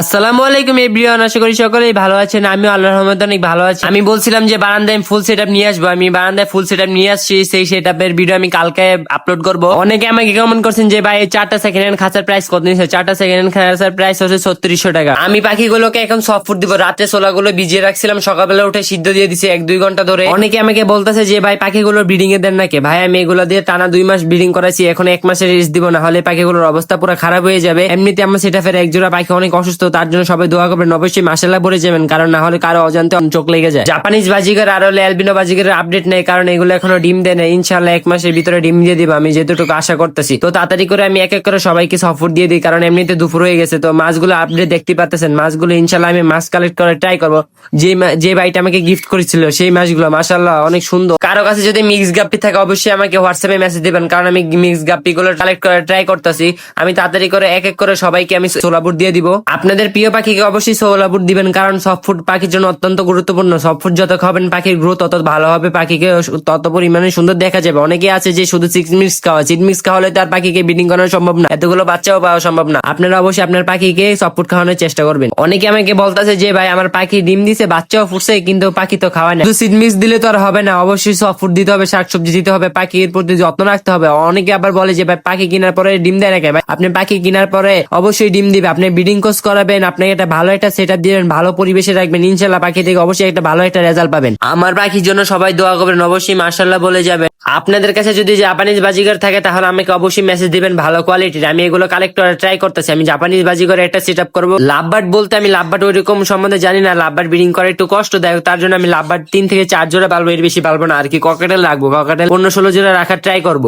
আসসালামু আলাইকুম, এভরিওয়ান। আশা করি সকলেই ভালো আছেন। আমি আল্লাহ রহমতে অনেক ভালো আছি। আমি বলছিলাম যে বারান্দায় আমি ফুল সেটআপ নিয়ে আসব। আমি বারান্দায় ফুল সেটআপ নিয়ে আসছি। সেই সেটআপের ভিডিও আমি কালকে আপলোড করব। অনেকে আমাকে কমেন্ট করছেন যে, ভাই চারটা সেকেন্ড হ্যান্ড খাঁচার প্রাইস কত নিচ্ছে চারটা সেকেন্ড হ্যান্ড খাঁচার প্রাইস হচ্ছে ছত্রিশশো টাকা। আমি পাখিগুলোকে এখন সফট ফুড দিব। রাতে সোলাগুলো ভিজিয়ে রাখছিলাম। সকালবেলা উঠে সিদ্ধ দিয়ে দিছি এক দুই ঘণ্টা ধরে। অনেকে আমাকে বলতেছে যে, ভাই, পাখিগুলো ব্রিডিং এ দেন নাকি ভাই, আমি এগুলো দিয়ে টানা দুই মাস ব্রিডিং করাইছি। এখন এক মাসের রেস্ট দিব। না হলে পাখিগুলোর অবস্থা পুরো খারাপ হয়ে যাবে। এমনিতে আমার সেটা ফের একজোড়া পাখি অনেক অসুস্থ তার জন্য সবাই দোয়া করবেন। অবশ্যই মাসাল্লাহ পরে যাবেন, কারণ না হলে কারও অজান্তে চোখ লেগে যায়। জাপানিজ বাজিগার আর হলে অ্যালবিনো বাজিগারের আপডেট নেই, কারণ এগুলো এখনও ডিম দেয় না ইনশাল্লাহ এক মাসের ভিতরে ডিম দিয়ে দিবা, আমি যেটুকু আশা করতেছি। তো তাড়াতাড়ি করে আমি এক এক করে সবাইকে সফর দিয়ে দিই, কারণ এমনিতে দুপুর হয়ে গেছে। তো মাছগুলো আপডেট দেখতে পাচ্ছেন, মাছগুলো ইনশাল্লাহ আমি মাছ কালেক্ট করে ট্রাই করব। যে যে ভাইটা আমাকে গিফট করেছিল, সেই মাছগুলো মাসাল্লাহ অনেক সুন্দর। কারও কাছে যদি মিক্স গাপ্পি থাকে, অবশ্যই আমাকে হোয়াটসঅ্যাপে মেসেজ দেবেন, কারণ আমি মিক্স গাপ্পি গুলো কালেক্ট করে ট্রাই করতেছি। আমি তাড়াতাড়ি করে এক এক করে সবাইকে আমি সোলাপুর দিয়ে দিব। আপনাদের প্রিয় পাখিকে অবশ্যই সোলাপুর দিবেন, কারণ সব ফুড পাখির জন্য অত্যন্ত গুরুত্বপূর্ণ। সব ফুড যত খাবেন, পাখির গ্রোথ তত ভালো হবে, পাখিকে তত পরিমাণে সুন্দর দেখা যাবে। অনেকে আছে যে শুধু সিক্স মিক্স খাওয়া সিক্স মিক্স খাওয়ালে তার পাখিকে ব্রিডিং করানো সম্ভব না। এতগুলো বাচ্চাও পাওয়া সম্ভব না। আপনারা অবশ্যই আপনার পাখিকে সব ফুড খাওয়ানোর চেষ্টা করবেন। অনেকে আমাকে বলতেছে যে, ভাই, আমার পাখি ডিম দিছে, বাচ্চাও ফুটছে কিন্তু পাখি তো খাওয়ায় না। শুধু সিড মিক্স দিলে তো আর হবে না। অবশ্যই সব ফুড দিতে হবে, শাকসবজি দিতে হবে, পাখির প্রতি যত্ন রাখতে হবে। অনেকে আবার বলে যে, ভাই, পাখি কেনার পরে ডিম দেয় না ভাই, আপনি পাখি কেনার পরে অবশ্যই ডিম দিবে। আপনি ব্রিডিং কোর্স করাবেন, আপনাকে একটা ভালো একটা সেট দিবেন, ভালো পরিবেশে রাখবেন। ইনশাল্লাহ পাখি থেকে অবশ্যই একটা ভালো একটা রেজাল্ট পাবেন। আমার পাখির জন্য সবাই দোয়া করবেন, অবশ্যই মার্শাল্লাহ বলে যাবে আপনাদের কাছে যদি জাপানিজ বাজিগার থাকে, তাহলে আমাকে অবশ্যই মেসেজ দিবেন ভালো কোয়ালিটির আমি এগুলো কালেক্ট করে ট্রাই করতেছি। আমি জাপানিজ বাজিগার একটা সেট আপ করব। লাভবার্ড বলতে আমি লাভবার্ড ওইরকম সম্বন্ধে জানি না। লাভবার্ড ব্রিডিং করা একটু কষ্টদায়ক। তার জন্য আমি লাভবার্ড তিন থেকে চার জোড়া পালবো এর বেশি পালবো না। আর কি ককেটেল রাখব। ককেটেল পনেরো ষোলো জোড়া রাখার ট্রাই করব।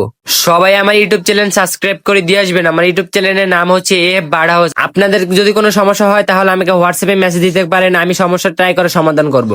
সবাই আমার ইউটিউব চ্যানেল সাবস্ক্রাইব করে দিয়ে আসবেন। আমার ইউটিউব চ্যানেলের নাম হচ্ছে এ বাড়া আপনাদের যদি কোনো সমস্যা হয়, তাহলে আমাকে হোয়াটসঅ্যাপে মেসেজ দিতে পারেন। আমি সমস্যা ট্রাই করে সমাধান করব।